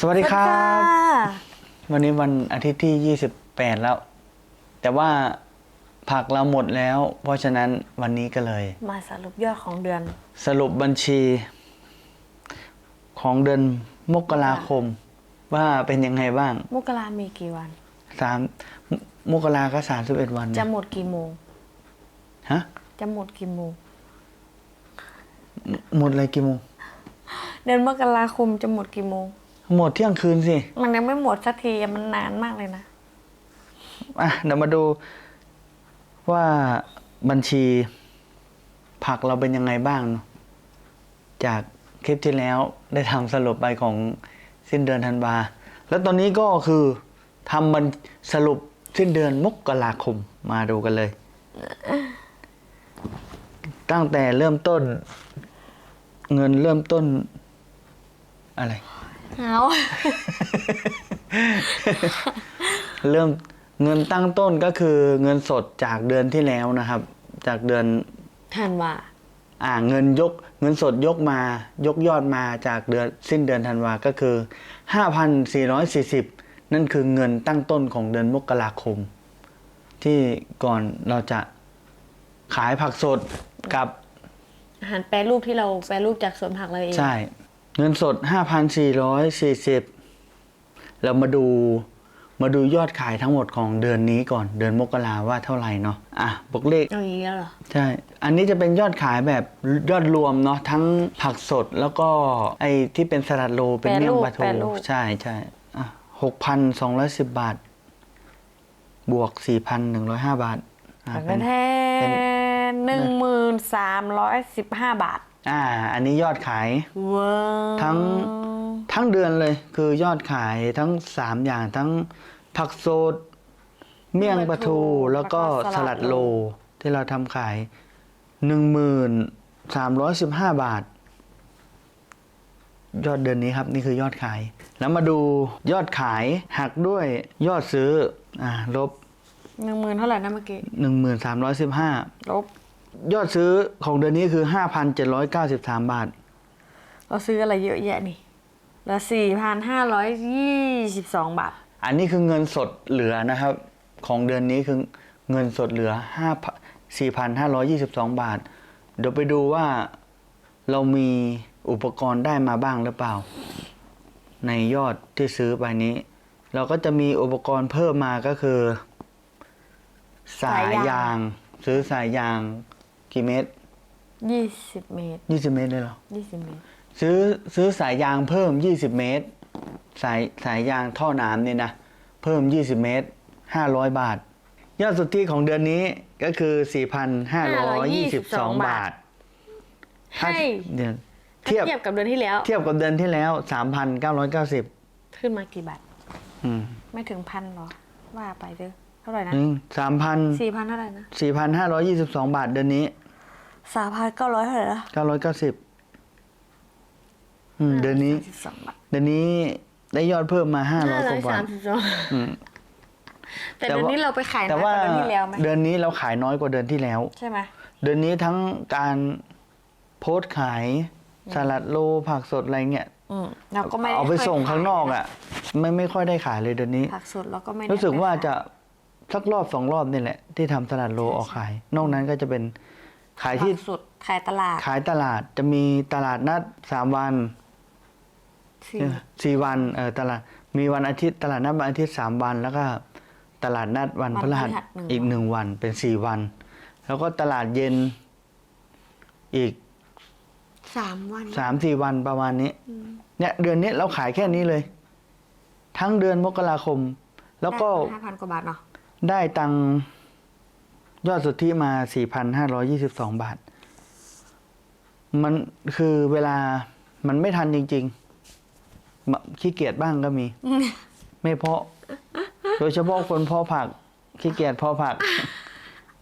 สวัสดีครัสวัสดีบค่ะวันนี้วันอาทิตย์ที่ 28 แล้ว แต่ว่าผักเราหมดแล้ว เพราะฉะนั้นวันนี้ก็เลย มาสรุปยอดของเดือน สรุปบัญชี ของเดือนมกราคม ว่าเป็นยังไงบ้าง มกรามีกี่วันสามมกราก็สามสิบเอ็ดวัน จะนะหมดกี่โมงฮะจะหมดกี่โมงหมดเลยกี่โมงเดือนมกราคมจะหมดกี่โมง หมดเที่ยงคืนสิ มันยังไม่หมดสักทีอะมันนานมากเลยนะ อะเดี๋ยวมาดูว่าบัญชีผักเราเป็นยังไงบ้างเนอะจากคลิปที่แล้วได้ทำสรุปไปของสิ้นเดือนธันวาแล้วตอนนี้ก็คือทำมันสรุปสิ้นเดือนมกราคมมาดูกันเลย ตั้งแต่เริ่มต้น เงินเริ่มต้นอะไร เอาเริ่มเงินตั้งต้นก็คือเงินสดจากเดือนที่แล้วนะครับ จากเดือนทันว่าอ่าเงินยกเงินสดยกมายกยอดมาจากเดือนสิ้นเดือนธันวาก็คือ 5,440 นั่นคือเงินตั้งต้นของเดือนมกราคม ที่ก่อนเราจะขายผักสดกับอาหารแปรรูปที่เราแปรรูปจากสวนผักเราเอง ใช่ เงินสด 5,440 เรามาดูมาดูยอดขายทั้งหมดของเดือนนี้ก่อนเดือนมกราว่าเท่าไหร่เนาะอะบอกเลขเอาอย่างนี้แล้วเหรอใช่ อันนี้จะเป็นยอดขายแบบยอดรวมเนาะทั้งผักสดแล้วก็ไอ้ที่เป็นสลัดโลเป็นเมี่ยงปลาทูแปรรูปใช่ใช่อะหกพันสองร้อยสิบบาท บวกสี่พันหนึ่งร้อยห้าบาทอะแต่เป็ก็นแทนหนึ่งหมื่นสามร้อยสิบห้าบาท อ่า อันนี้ยอดขายว้าวทั้งทั้งเดือนเลย คือยอดขายทั้งสามอย่างทั้งผักสดเมี่ยงปลาทูแล้วก็สลัดโลที่เราทำขายหนึ่งหมื่นสามร้อยสิบห้าบาท ยอดเดือนนี้ครับ นี่คือยอดขาย แล้วมาดูยอดขายหักด้วยยอดซื้ออ่าลบหนึ่งหมื่นเท่าไหร่นะเมื่อกี้หนึ่งหมื่นสามร้อยสิบห้าลบ ยอดซื้อของเดือนนี้คือห้าพันเจ็ดร้อยเก้าสิบสามบาท เราซื้ออะไรเยอะแยะนี่เหลือสี่พันห้าร้อยยี่สิบสองบาท อันนี้คือเงินสดเหลือนะครับ ของเดือนนี้คือเงินสดเหลือห้าสี่พันห้าร้อยี่สิบสองบาท เดี๋ยวไปดูว่าเรามีอุปกรณ์ได้มาบ้างหรือเปล่า ในยอดที่ซื้อไปนี้ เราก็จะมีอุปกรณ์เพิ่มมาก็คือ สายสายยาง ยาง ซื้อสายยาง กี่เมตรยี่สิบเมตรยี่สิบเมตรเลยเหรอยี่สิบเมตร ซื้อซื้อสายยางเพิ่ม20เมตร สายสายยางท่อน้ำเนี่ยนะ เพิ่ม20เมตร500บาท ยอดสุทธิของเดือนนี้ก็คือ4,522บาทถ้าให้เดือนถ้าเทียบเทียบกับเดือนที่แล้ว เทียบกับเดือนที่แล้ว3,990ขึ้นมากี่บาทอืมไม่ถึงพันหรอ ว่าไปเด้อเท่าไหร่นะอืมสี่พันเท่าไหร่นะ3,000 4,522บาทเดือนนี้ สามพันเก้าร้อยเท่าไหร่นะ990อืมเดือนนี้ สิบสองบาทเดือนนี้ได้ยอดเพิ่มมา500กว่าบาทสามสิบสองอืม แต่แต่เดือนว่า นี้เราไปขายแต่น้อยกว่าว่าเดือนที่แล้วไหมเดือนนี้เราขายน้อยกว่าเดือนที่แล้ว ใช่ไหมเดือนนี้ทั้งการโพสต์ขายสลัดโลผักสดอะไรเงี้ยอืมเราก็ไม่ด้เอาไปส่งค่ยข้างนอกขยอะ ไม่ไม่ค่อยได้ขายเลยเดือนนี้ ผักสดเราก็ไม่ได้รู้สึกว่าไปขยจะสักรอบสองรอบนี่แหละ ที่ทำสลัดโลออกขาย นอกนั้นก็จะเป็น ขายที่ผักสดขายตลาด ขายตลาดจะมีตลาดนัดสามวันสี่สี่วันเออตลาดมีวันอาทิตย์ ตลาดนัดวันอาทิตย์สามวัน แล้วก็ตลาดนัดวันพฤหัสอีกหนึ่งวันเป็นสี่วัน แล้วก็ตลาดเย็นอีกสามวันสามสี่วันประมาณนี้ เนี่ย เดือนนี้เราขายแค่นี้เลย ทั้งเดือนมกราคม แล้วก็ห้าพันกว่าบาทเนาะได้ตังค์ ยอดสุทธิมาสี่พันห้าร้อยี่สิบสองบาท มันคือเวลามันไม่ทันจริงๆมะขี้เกียจบ้างก็มี ไม่เพาะ โดยเฉพาะคนเพาะผัก ขี้เกียจเพาะผัก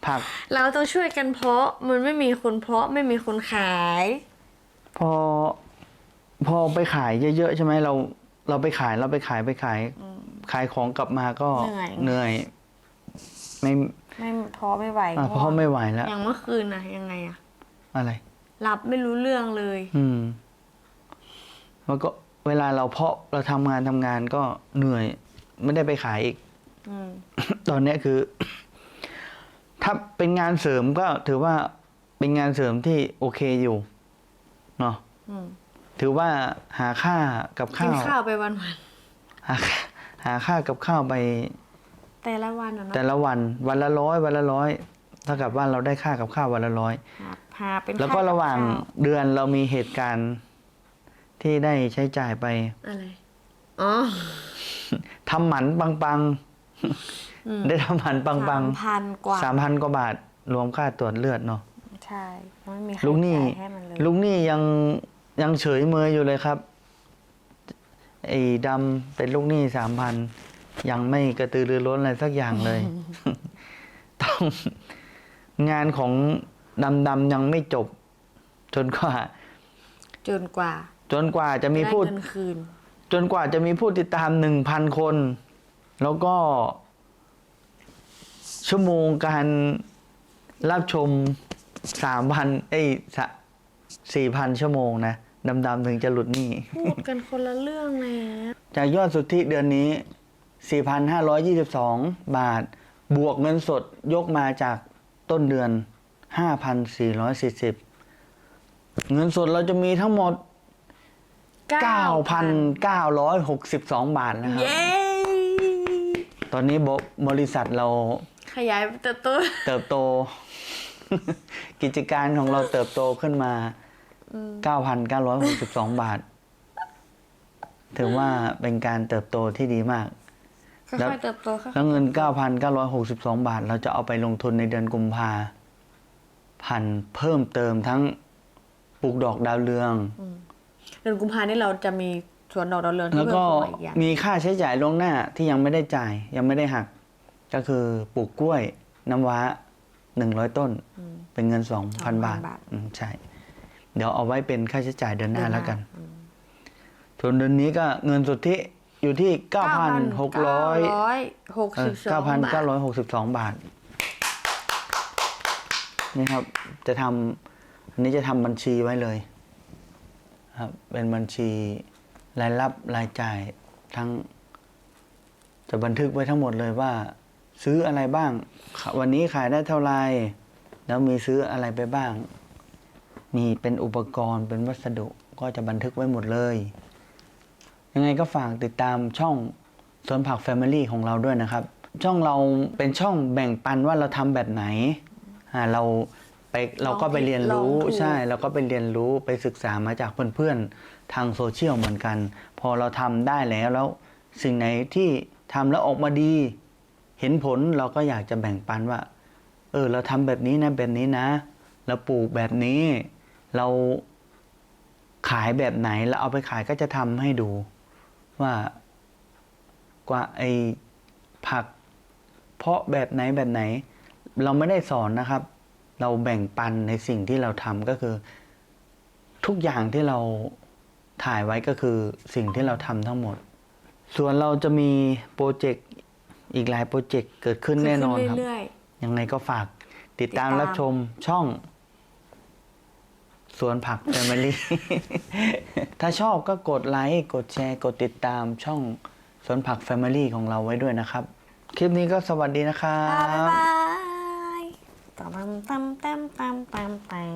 ผัก เราต้องช่วยกันเพาะ มันไม่มีคนเพาะไม่มีคนขาย พอ พอไปขายเยอะๆใช่ไหมเรา เราไปขายเราไปขายไปขาย ขายของกลับมาก็เหนื่อยเหนื่อย ไม่ไม่เพาะไม่ไหวอะเพราะไม่ไหวแล้วอย่างเมื่อคืนนะยังไงอะอะไรรับไม่รู้เรื่องเลย อืมแล้วก็เวลาเราเพาะเราทำงานทำงานก็เหนื่อย ไม่ได้ไปขายอีกอืมตอนเนี้ยคือ ถ้าเป็นงานเสริมก็ถือว่าเป็นงานเสริมที่โอเคอยู่เนาะอืมถือว่าหาค่ากับกินข้าวข้าวไปวันหาค่าหาค่ากับข้าวไปๆ แต่ละวันอะเนาะแต่ละวันวันละร้อยวันละร้อยเท่ากับว่าเราได้ค่ากับข้าววันละร้อยหาหาเป็นแล้วก็ค่บระหว่างข้เดือนเรามีเหตุการณ์ที่ได้ใช้จ่ายไปอะไรอ๋อทำหมันปังอืมๆได้ทำหมันปังสามพันกว่าๆสามพันกว่าบาท รวมค่าตรวจเลือดเนาะ ใช่ไม่มีใครลุงนี่จ่ายให้มันเลยลุงนี่ยังยังเฉยเมยอยู่เลยครับไอ้ดำเป็นลูกหนี้สามพัน ยังไม่กระตือรือร้นอะไรสักอย่างเลย ต้องงานของดำดำๆยังไม่จบ จนกว่า จนกว่า จนกว่าจะมีได้ผู้เงินคืนจนกว่าจะมีผู้ติดตามหนึ่งพันคน แล้วก็ ชั่วโมงการรับชมสามพันเอ้ยสี่พันชั่วโมงนะดำๆถึงจะหลุดหนี้พูดกันคนละเรื่องเลยจากยอดสุทธิเดือนนี้ 4,522 บาท บวกเงินสดยกมาจากต้นเดือน 5,440 เงินสดเราจะมีทั้งหมด 9,962 บาทนะครับเย้ตอนนี้บบริษัทเราขยายเติบโต เติบโต กิจการของเราเติบโตขึ้นมา 9,962 บาท ถือว่าเป็นการเติบโตที่ดีมาก แล้วค่อยๆเติบโตค่อยแล้วเงิน 9,962 บาท เราจะเอาไปลงทุนในเดือนกุมภาพันธ์เพิ่มเติมทั้งปลูกดอกดาวเรืองๆเดือนกุมภานี่เราจะมีสวนดอกดาวเรืองที่แล้วเพิ่มก็ขึ้นมาอีกอย่างมีค่าใช้จ่ายล่วงหน้าที่ยังไม่ได้จ่าย ยังไม่ได้หัก ก็คือปลูกกล้วยน้ำว้าหนึ่งร้อยต้นเป็นเงินสองพันบาท อืมใช่ เดี๋ยวเอาไว้เป็นค่าใช้จ่ายเดือนหน้าแล้วกันส่วนเดือนนี้ก็เงินสุทธิ อยู่ที่เก้าพันหกร้อยหกสิบสองเก้าพันบาเก้าทร้อยหกสิบสองบาท นี่ครับ จะทำอันนี้จะทำบัญชีไว้เลยครับ เป็นบัญชีรายรับรายจ่ายทั้ง จะบันทึกไว้ทั้งหมดเลยว่า ซื้ออะไรบ้าง วันนี้ขายได้เท่าไหร่แล้วมีซื้ออะไรไปบ้าง มีเป็นอุปกรณ์เป็นวัสดุก็จะบันทึกไว้หมดเลย ยังไงก็ฝากติดตามช่องสวนผัก Family ของเราด้วยนะครับ ช่องเราเป็นช่องแบ่งปันว่าเราทำแบบไหนอ่าเราไปเราก็ไปเรียนรู้ลองถูกใช่เราก็ไปเรียนรู้ไปศึกษามาจากเพื่อนๆทางโซเชียลเหมือนกัน พอเราทำได้แล้วแล้ว สิ่งไหนที่ทำแล้วออกมาดี เห็นผลเราก็อยากจะแบ่งปันว่า เออ เราทำแบบนี้นะแบบนี้นะ เราปลูกแบบนี้ เราขายแบบไหนเราเอาไปขายก็จะทำให้ดู ว่ากว่าไอผัก เพาะแบบไหนแบบไหน เราไม่ได้สอนนะครับ เราแบ่งปันในสิ่งที่เราทำก็คือ ทุกอย่างที่เราถ่ายไว้ก็คือสิ่งที่เราทำทั้งหมด ส่วนเราจะมีโปรเจกต์อีกหลายโปรเจกต์เกิดขึ้นแน่นอนครับเรื่อยยังไงก็ฝากติดตามติดตามรับชมช่อง สวนผักแฟมิลี่ ถ้าชอบก็กดไลค์กดแชร์กดติดตามช่องสวนผักแฟมิลี่ของเราไว้ด้วยนะครับ คลิปนี้ก็สวัสดีนะครับ บ๊ายบายตามตามตามตามตามตาม